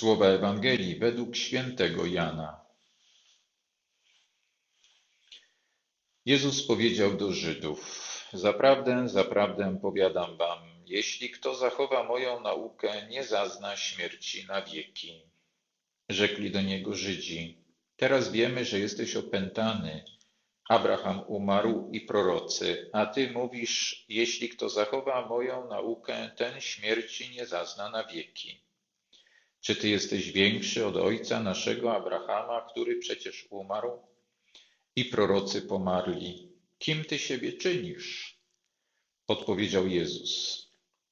Słowa Ewangelii według świętego Jana. Jezus powiedział do Żydów: Zaprawdę, zaprawdę powiadam wam, jeśli kto zachowa moją naukę, nie zazna śmierci na wieki. Rzekli do niego Żydzi: Teraz wiemy, że jesteś opętany. Abraham umarł i prorocy, a ty mówisz: Jeśli kto zachowa moją naukę, ten śmierci nie zazna na wieki. Czy ty jesteś większy od ojca naszego Abrahama, który przecież umarł? I prorocy pomarli. Kim ty siebie czynisz? Odpowiedział Jezus.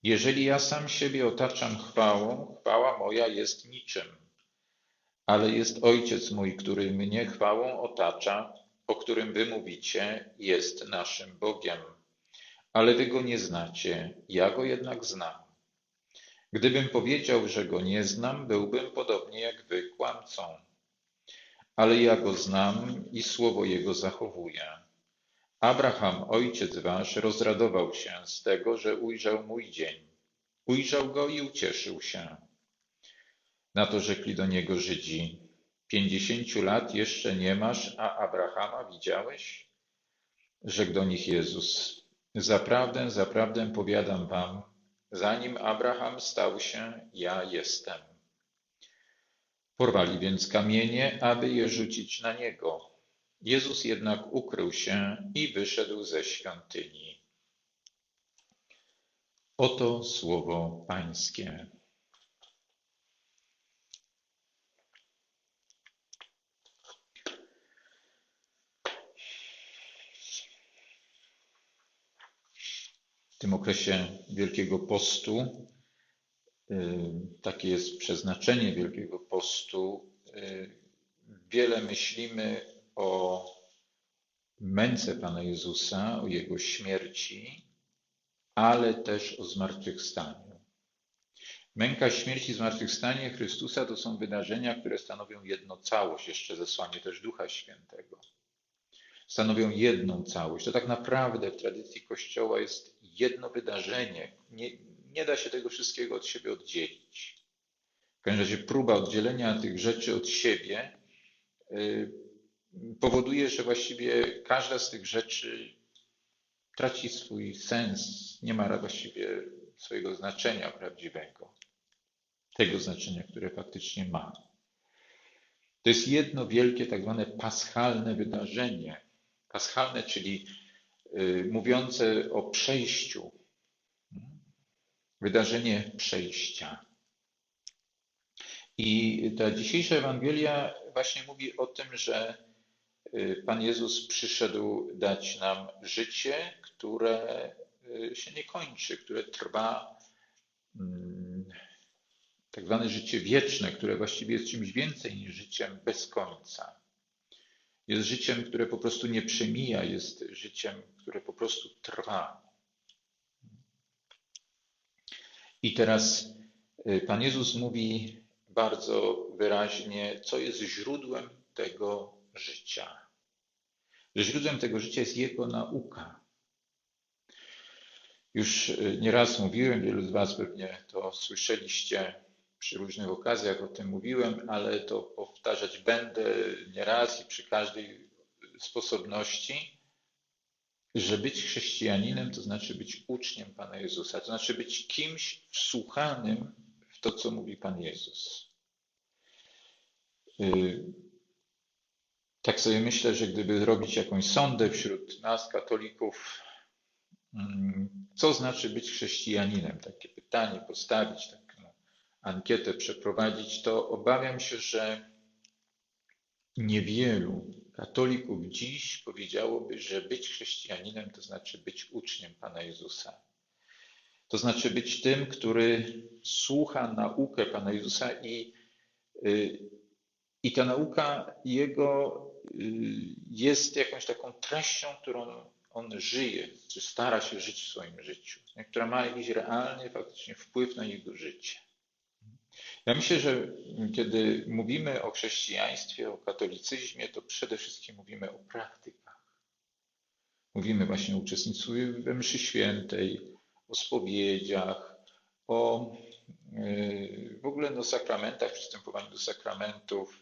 Jeżeli ja sam siebie otaczam chwałą, chwała moja jest niczym. Ale jest Ojciec mój, który mnie chwałą otacza, o którym wy mówicie, jest naszym Bogiem. Ale wy go nie znacie, ja go jednak znam. Gdybym powiedział, że go nie znam, byłbym podobnie jak wy kłamcą. Ale ja go znam i słowo jego zachowuję. Abraham, ojciec wasz, rozradował się z tego, że ujrzał mój dzień. Ujrzał go i ucieszył się. Na to rzekli do niego Żydzi: Pięćdziesięciu lat jeszcze nie masz, a Abrahama widziałeś? Rzekł do nich Jezus: Zaprawdę, zaprawdę powiadam wam, zanim Abraham stał się, ja jestem. Porwali więc kamienie, aby je rzucić na niego. Jezus jednak ukrył się i wyszedł ze świątyni. Oto słowo Pańskie. W tym okresie Wielkiego Postu, y, takie jest przeznaczenie Wielkiego Postu, y, wiele myślimy o męce Pana Jezusa, o Jego śmierci, ale też o zmartwychwstaniu. Męka, śmierć i zmartwychwstanie Chrystusa to są wydarzenia, które stanowią jedno całość, jeszcze zesłanie też Ducha Świętego. Stanowią jedną całość. To tak naprawdę w tradycji Kościoła jest jedno wydarzenie. Nie, nie da się tego wszystkiego od siebie oddzielić. W każdym razie próba oddzielenia tych rzeczy od siebie y, powoduje, że właściwie każda z tych rzeczy traci swój sens, nie ma właściwie swojego znaczenia prawdziwego, tego znaczenia, które faktycznie ma. To jest jedno wielkie, tak zwane paschalne wydarzenie. Paschalne, czyli mówiące o przejściu. Wydarzenie przejścia. I ta dzisiejsza Ewangelia właśnie mówi o tym, że Y, Pan Jezus przyszedł dać nam życie, które y, się nie kończy, które trwa, mm, tak zwane życie wieczne, które właściwie jest czymś więcej niż życiem bez końca. Jest życiem, które po prostu nie przemija, jest życiem, które po prostu trwa. I teraz y, Pan Jezus mówi bardzo wyraźnie, co jest źródłem tego życia. Źródłem tego życia jest Jego nauka. Już y, nieraz mówiłem, wielu z Was pewnie to słyszeliście przy różnych okazjach, o tym mówiłem, ale to powtarzać będę nieraz i przy każdej sposobności, że być chrześcijaninem to znaczy być uczniem Pana Jezusa, to znaczy być kimś wsłuchanym w to, co mówi Pan Jezus. Y, tak sobie myślę, że gdyby robić jakąś sondę wśród nas, katolików, mm, co znaczy być chrześcijaninem, takie pytanie postawić, taką ankietę przeprowadzić, to obawiam się, że niewielu katolików dziś powiedziałoby, że być chrześcijaninem to znaczy być uczniem Pana Jezusa. To znaczy być tym, który słucha naukę Pana Jezusa i, y, i ta nauka Jego Y, jest jakąś taką treścią, którą on żyje, czy stara się żyć w swoim życiu, która ma jakiś realny faktycznie wpływ na jego życie. Ja myślę, że kiedy mówimy o chrześcijaństwie, o katolicyzmie, to przede wszystkim mówimy o praktykach. Mówimy właśnie o uczestnictwie we mszy świętej, o spowiedziach, o w ogóle o sakramentach, przystępowaniu do sakramentów.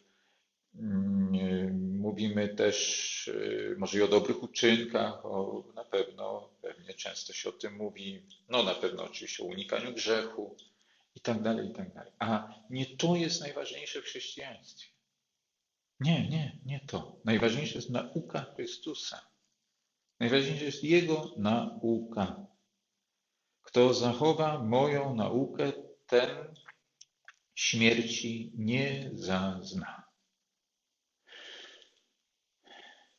Mm, mówimy też może i o dobrych uczynkach, o, na pewno, pewnie często się o tym mówi, no na pewno oczywiście o unikaniu grzechu i tak dalej, i tak dalej. A nie to jest najważniejsze w chrześcijaństwie. Nie, nie, nie to. Najważniejsza jest nauka Chrystusa. Najważniejsza jest Jego nauka. Kto zachowa moją naukę, ten śmierci nie zazna.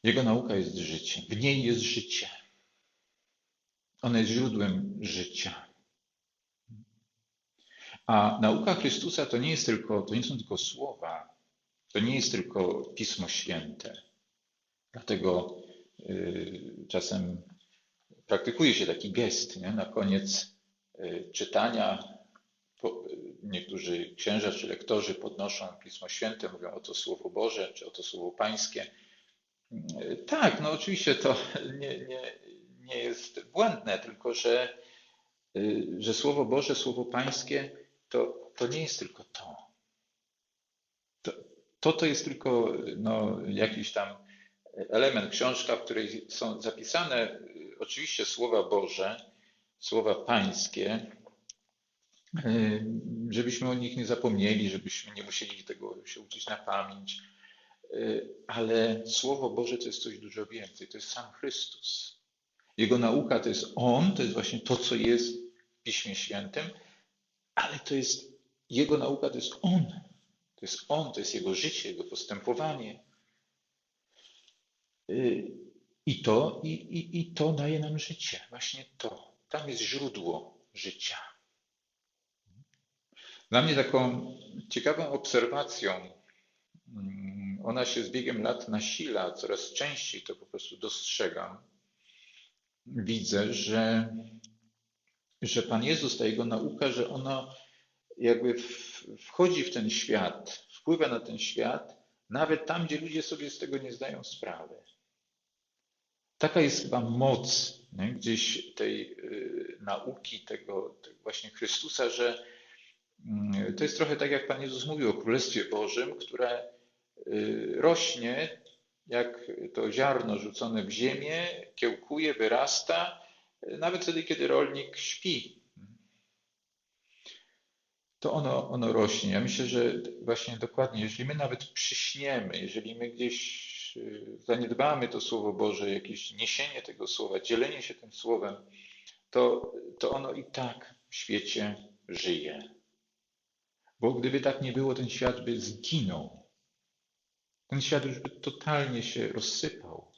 Jego nauka jest życiem. W niej jest życie. Ona jest źródłem życia. A nauka Chrystusa to nie jest tylko, to nie są tylko słowa, to nie jest tylko Pismo Święte. Dlatego y, czasem praktykuje się taki gest nie? na koniec y, czytania. niektórzy księża czy lektorzy podnoszą Pismo Święte, mówią o to Słowo Boże czy o to Słowo Pańskie. Y, tak, no oczywiście to nie, nie, nie jest błędne, tylko że, że Słowo Boże, Słowo Pańskie to, to nie jest tylko to. to to to jest tylko no, jakiś tam element, książka, w której są zapisane y, oczywiście słowa Boże, słowa Pańskie, y, żebyśmy o nich nie zapomnieli, żebyśmy nie musieli tego się uczyć na pamięć. Y, ale Słowo Boże to jest coś dużo więcej. To jest sam Chrystus. Jego nauka to jest On, to jest właśnie to, co jest w Piśmie Świętym, ale to jest Jego nauka, to jest On. To jest On, to jest Jego życie, Jego postępowanie. Y, I to, i, i, i to daje nam życie. Właśnie to. Tam jest źródło życia. Dla mnie taką ciekawą obserwacją, mm, ona się z biegiem lat nasila, coraz częściej to po prostu dostrzegam. Widzę, że, że Pan Jezus, ta Jego nauka, że ona jakby wchodzi w ten świat, wpływa na ten świat, nawet tam, gdzie ludzie sobie z tego nie zdają sprawy. Taka jest chyba moc nie? gdzieś tej y, nauki, tego, tego, właśnie Chrystusa, że y, to jest trochę tak, jak Pan Jezus mówił o Królestwie Bożym, które y, rośnie jak to ziarno rzucone w ziemię, kiełkuje, wyrasta, nawet wtedy, kiedy rolnik śpi to ono, ono rośnie. Ja myślę, że właśnie dokładnie, jeżeli my nawet przyśniemy, jeżeli my gdzieś y, zaniedbamy to Słowo Boże, jakieś niesienie tego Słowa, dzielenie się tym Słowem, to, to ono i tak w świecie żyje. Bo gdyby tak nie było, ten świat by zginął. Ten świat już by totalnie się rozsypał.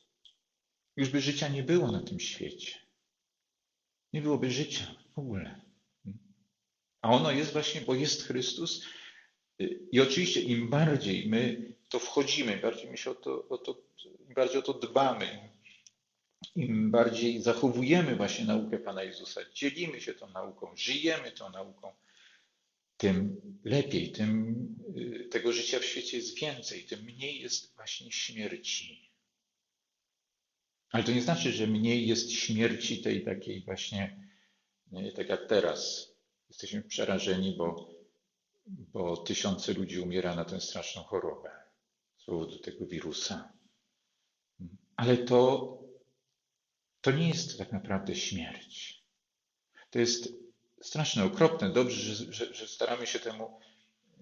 Już by życia nie było na tym świecie. Nie byłoby życia w ogóle. A ono jest właśnie, bo jest Chrystus. I oczywiście im bardziej my to wchodzimy, im bardziej my się o to, o to, im bardziej o to dbamy, im bardziej zachowujemy właśnie naukę Pana Jezusa, dzielimy się tą nauką, żyjemy tą nauką, tym lepiej, tym y, tego życia w świecie jest więcej, tym mniej jest właśnie śmierci. Ale to nie znaczy, że mniej jest śmierci tej takiej właśnie, nie, tak jak teraz, Jesteśmy przerażeni, bo, bo tysiące ludzi umiera na tę straszną chorobę z powodu tego wirusa. Ale to, to nie jest tak naprawdę śmierć. To jest straszne, okropne. Dobrze, że, że, że staramy się temu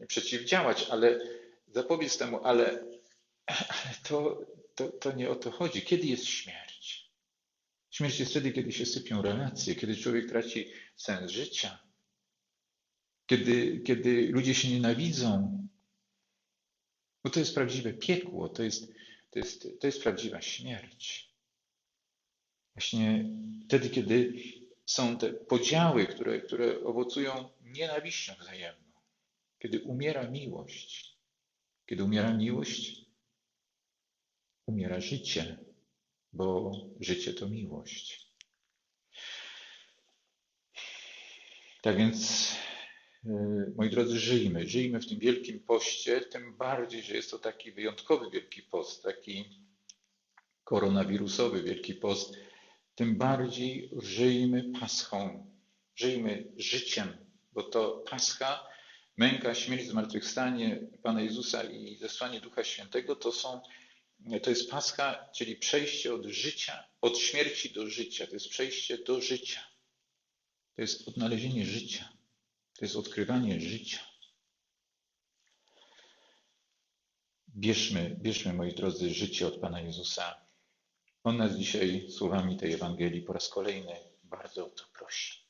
przeciwdziałać, ale zapobiec temu, ale, ale to, to, to nie o to chodzi. Kiedy jest śmierć? Śmierć jest wtedy, kiedy się sypią relacje, kiedy człowiek traci sens życia, kiedy, kiedy ludzie się nienawidzą, bo to jest prawdziwe piekło, to jest, to jest, to jest prawdziwa śmierć. Właśnie wtedy, kiedy są te podziały, które, które owocują nienawiścią wzajemną, kiedy umiera miłość, kiedy umiera miłość, umiera życie, bo życie to miłość. Tak więc E, moi drodzy, żyjmy, żyjmy w tym wielkim poście, tym bardziej, że jest to taki wyjątkowy wielki post, taki koronawirusowy wielki post, tym bardziej żyjmy paschą, żyjmy życiem bo to Pascha, męka, śmierć, zmartwychwstanie Pana Jezusa i zesłanie Ducha Świętego to są, to jest Pascha, czyli przejście od życia, od śmierci do życia. To jest przejście do życia. To jest odnalezienie życia. To jest odkrywanie życia. Bierzmy, bierzmy, moi drodzy, życie od Pana Jezusa. On nas dzisiaj słowami tej Ewangelii po raz kolejny bardzo o to prosi.